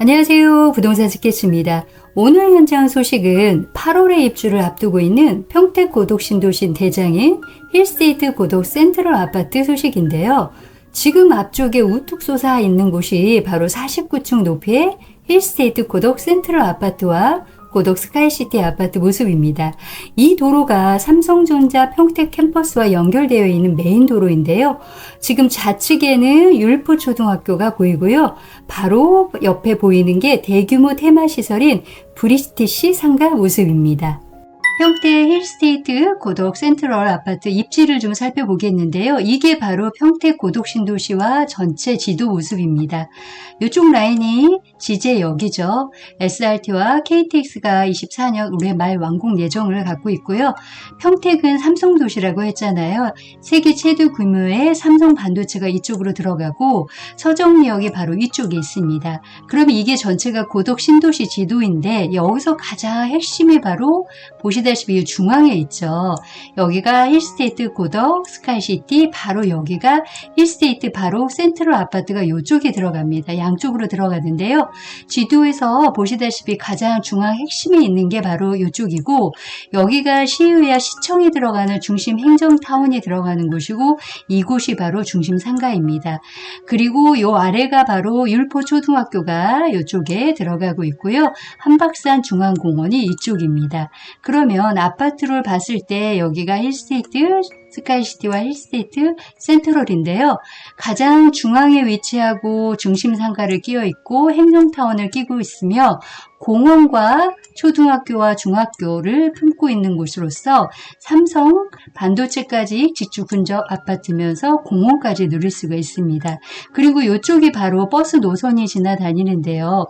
안녕하세요. 부동산 스케치입니다. 오늘 현장 소식은 8월에 입주를 앞두고 있는 평택 고독 신도시 대장인 힐스테이트 고독 센트럴 아파트 소식인데요. 지금 앞쪽에 우뚝 솟아 있는 곳이 바로 49층 높이의 힐스테이트 고독 센트럴 아파트와 고독 스카이시티 아파트 모습입니다. 이 도로가 삼성전자 평택 캠퍼스와 연결되어 있는 메인 도로인데요. 지금 좌측에는 율포 초등학교가 보이고요. 바로 옆에 보이는 게 대규모 테마시설인 브리스티시 상가 모습입니다. 평택 힐스테이트 고독 센트럴 아파트 입지를 좀 살펴보겠는데요. 이게 바로 평택 고독 신도시와 전체 지도 모습입니다. 이쪽 라인이 지제역이죠. SRT와 KTX가 24년 올해 말 완공 예정을 갖고 있고요. 평택은 삼성도시라고 했잖아요. 세계 최대 규모의 삼성 반도체가 이쪽으로 들어가고 서정리역이 바로 이쪽에 있습니다. 그러면 이게 전체가 고독 신도시 지도인데 여기서 가장 핵심이 바로 보시다 시피 중앙에 있죠. 여기가 힐스테이트 고덕 스카이시티 바로 여기가 힐스테이트 바로 센트럴 아파트가 이쪽에 들어갑니다. 양쪽으로 들어가는데요. 지도에서 보시다시피 가장 중앙 핵심에 있는 게 바로 이쪽이고 여기가 시의회와 시청이 들어가는 중심 행정타운이 들어가는 곳이고 이곳이 바로 중심 상가입니다. 그리고 이 아래가 바로 율포 초등학교가 이쪽에 들어가고 있고요. 한박산 중앙공원이 이쪽입니다. 그러면 아파트를 봤을 때 여기가 힐스테이트 스카이시티와 힐스테이트 센트럴인데요. 가장 중앙에 위치하고 중심 상가를 끼어 있고 행정타운을 끼고 있으며 공원과 초등학교와 중학교를 품고 있는 곳으로서 삼성 반도체까지 직주 근접 아파트면서 공원까지 누릴 수가 있습니다. 그리고 이쪽이 바로 버스 노선이 지나다니는데요.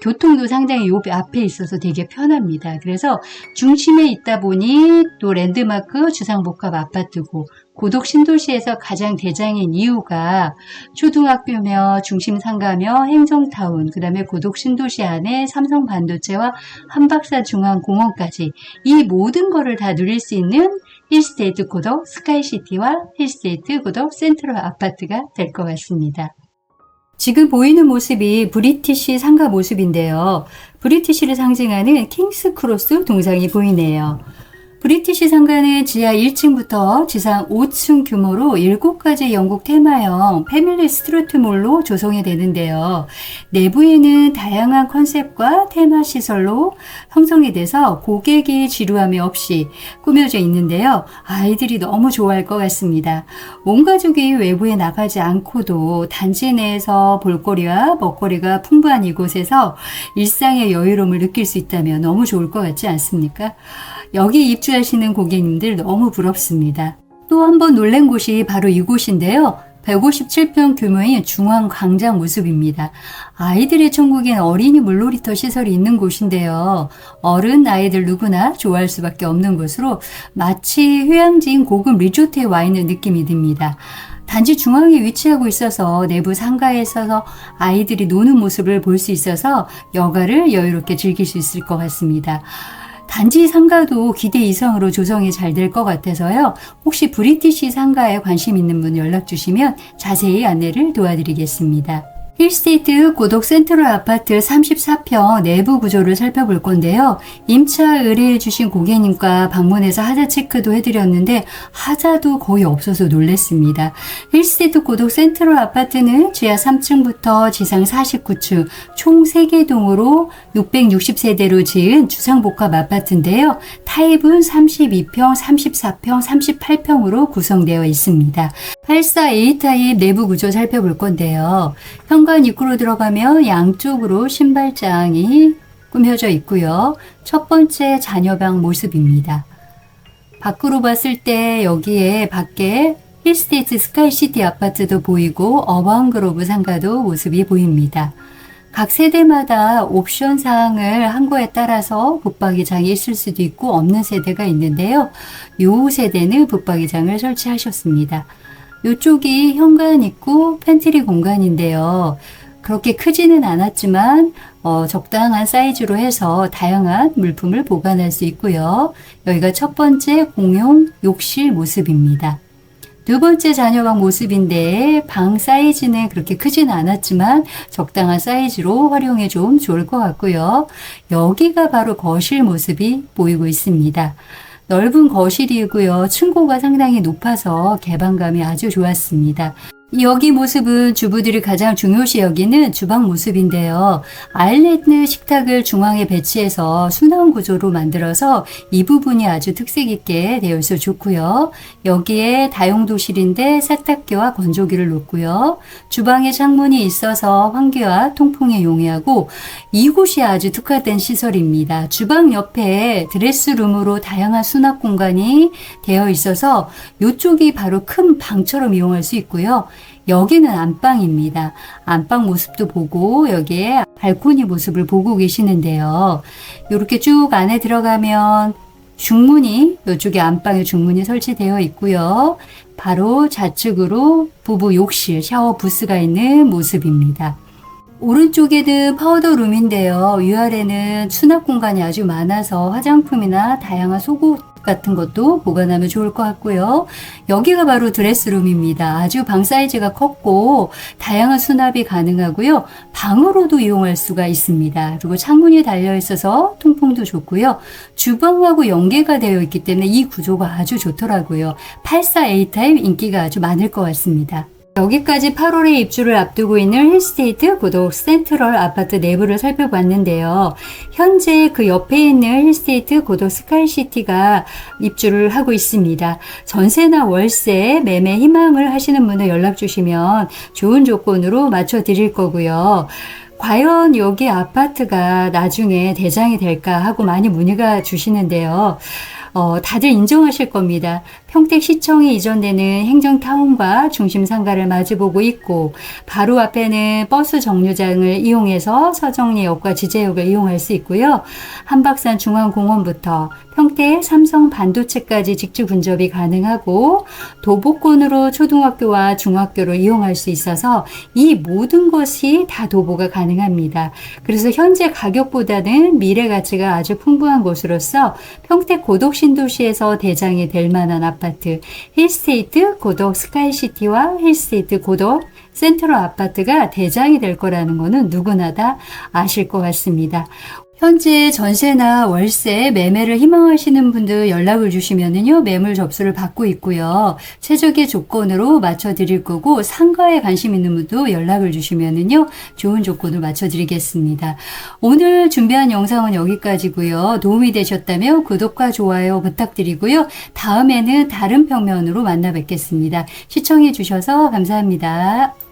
교통도 상당히 요 앞에 있어서 되게 편합니다. 그래서 중심에 있다 보니 또 랜드마크 주상복합 아파트고 고독 신도시에서 가장 대장인 이유가 초등학교며 중심 상가며 행정타운, 그 다음에 고독 신도시 안에 삼성 반도체와 한박사 중앙공원까지 이 모든 거를 다 누릴 수 있는 힐스테이트 고독 스카이시티와 힐스테이트 고독 센트럴 아파트가 될 것 같습니다. 지금 보이는 모습이 브리티시 상가 모습인데요. 브리티시를 상징하는 킹스 크로스 동상이 보이네요. 브리티시 상가는 지하 1층부터 지상 5층 규모로 7가지 영국 테마형 패밀리 스트루트몰로 조성이 되는데요. 내부에는 다양한 컨셉과 테마 시설로 형성이 돼서 고객이 지루함이 없이 꾸며져 있는데요. 아이들이 너무 좋아할 것 같습니다. 온 가족이 외부에 나가지 않고도 단지 내에서 볼거리와 먹거리가 풍부한 이곳에서 일상의 여유로움을 느낄 수 있다면 너무 좋을 것 같지 않습니까? 여기 입주하시는 고객님들 너무 부럽습니다. 또 한 번 놀란 곳이 바로 이곳인데요. 157평 규모의 중앙 광장 모습입니다. 아이들의 천국엔 어린이 물놀이터 시설이 있는 곳인데요. 어른, 아이들 누구나 좋아할 수밖에 없는 곳으로 마치 휴양지인 고급 리조트에 와 있는 느낌이 듭니다. 단지 중앙에 위치하고 있어서 내부 상가에 있어서 아이들이 노는 모습을 볼 수 있어서 여가를 여유롭게 즐길 수 있을 것 같습니다. 단지 상가도 기대 이상으로 조성이 잘 될 것 같아서요. 혹시 브리티시 상가에 관심 있는 분 연락 주시면 자세히 안내를 도와드리겠습니다. 힐스테이트 고독 센트럴 아파트 34평 내부 구조를 살펴볼 건데요. 임차 의뢰해 주신 고객님과 방문해서 하자 체크도 해드렸는데 하자도 거의 없어서 놀랬습니다. 힐스테이트 고독 센트럴 아파트는 지하 3층부터 지상 49층 총 3개 동으로 660세대로 지은 주상복합 아파트인데요. 타입은 32평, 34평, 38평으로 구성되어 있습니다. 84A 타입 내부 구조 살펴볼 건데요. 현관 입구로 들어가면 양쪽으로 신발장이 꾸며져 있고요. 첫 번째 자녀방 모습입니다. 밖으로 봤을 때 여기에 밖에 힐스테이트 스카이시티 아파트도 보이고 어반그로브 상가도 모습이 보입니다. 각 세대마다 옵션 사항을 한 거에 따라서 붙박이장이 있을 수도 있고 없는 세대가 있는데요. 요 세대는 붙박이장을 설치하셨습니다. 이쪽이 현관 입구 팬트리 공간인데요. 그렇게 크지는 않았지만 어, 적당한 사이즈로 해서 다양한 물품을 보관할 수 있고요. 여기가 첫 번째 공용 욕실 모습입니다. 두 번째 자녀방 모습인데 방 사이즈는 그렇게 크지는 않았지만 적당한 사이즈로 활용해 좀 좋을 것 같고요. 여기가 바로 거실 모습이 보이고 있습니다. 넓은 거실이고요. 층고가 상당히 높아서 개방감이 아주 좋았습니다. 여기 모습은 주부들이 가장 중요시 여기는 주방 모습인데요. 아일랜드 식탁을 중앙에 배치해서 순환 구조로 만들어서 이 부분이 아주 특색 있게 되어 있어 좋고요. 여기에 다용도실인데 세탁기와 건조기를 놓고요. 주방에 창문이 있어서 환기와 통풍에 용이하고 이곳이 아주 특화된 시설입니다. 주방 옆에 드레스룸으로 다양한 수납 공간이 되어 있어서 이쪽이 바로 큰 방처럼 이용할 수 있고요. 여기는 안방입니다. 안방 모습도 보고 여기에 발코니 모습을 보고 계시는데요. 이렇게 쭉 안에 들어가면 중문이 이쪽에 안방에 중문이 설치되어 있고요. 바로 좌측으로 부부 욕실 샤워 부스가 있는 모습입니다. 오른쪽에는 파우더룸인데요. 위아래는 수납 공간이 아주 많아서 화장품이나 다양한 속옷 같은 것도 보관하면 좋을 것 같고요. 여기가 바로 드레스룸입니다. 아주 방 사이즈가 컸고 다양한 수납이 가능하고요. 방으로도 이용할 수가 있습니다. 그리고 창문이 달려 있어서 통풍도 좋고요. 주방하고 연계가 되어 있기 때문에 이 구조가 아주 좋더라고요. 84A 타입 인기가 아주 많을 것 같습니다. 여기까지 8월에 입주를 앞두고 있는 힐스테이트 고독 센트럴 아파트 내부를 살펴봤는데요. 현재 그 옆에 있는 힐스테이트 고독 스카이시티가 입주를 하고 있습니다. 전세나 월세, 매매 희망을 하시는 분들 연락 주시면 좋은 조건으로 맞춰 드릴 거고요. 과연 여기 아파트가 나중에 대장이 될까 하고 많이 문의가 주시는데요. 어, 다들 인정하실 겁니다. 평택시청이 이전되는 행정타운과 중심 상가를 마주보고 있고 바로 앞에는 버스 정류장을 이용해서 서정리역과 지제역을 이용할 수 있고요. 한박산 중앙공원부터 평택 삼성 반도체까지 직주 근접이 가능하고 도보권으로 초등학교와 중학교를 이용할 수 있어서 이 모든 것이 다 도보가 가능합니다. 그래서 현재 가격보다는 미래 가치가 아주 풍부한 곳으로서 평택 고독 신도시에서 대장이 될 만한 아파트 힐스테이트 고독 스카이시티와 힐스테이트 고독 센트럴 아파트가 대장이 될 거라는 것은 누구나 다 아실 것 같습니다. 현재 전세나 월세 매매를 희망하시는 분들 연락을 주시면은요 매물 접수를 받고 있고요. 최적의 조건으로 맞춰 드릴 거고 상가에 관심 있는 분도 연락을 주시면은요 좋은 조건을 맞춰 드리겠습니다. 오늘 준비한 영상은 여기까지고요. 도움이 되셨다면 구독과 좋아요 부탁드리고요. 다음에는 다른 평면으로 만나 뵙겠습니다. 시청해 주셔서 감사합니다.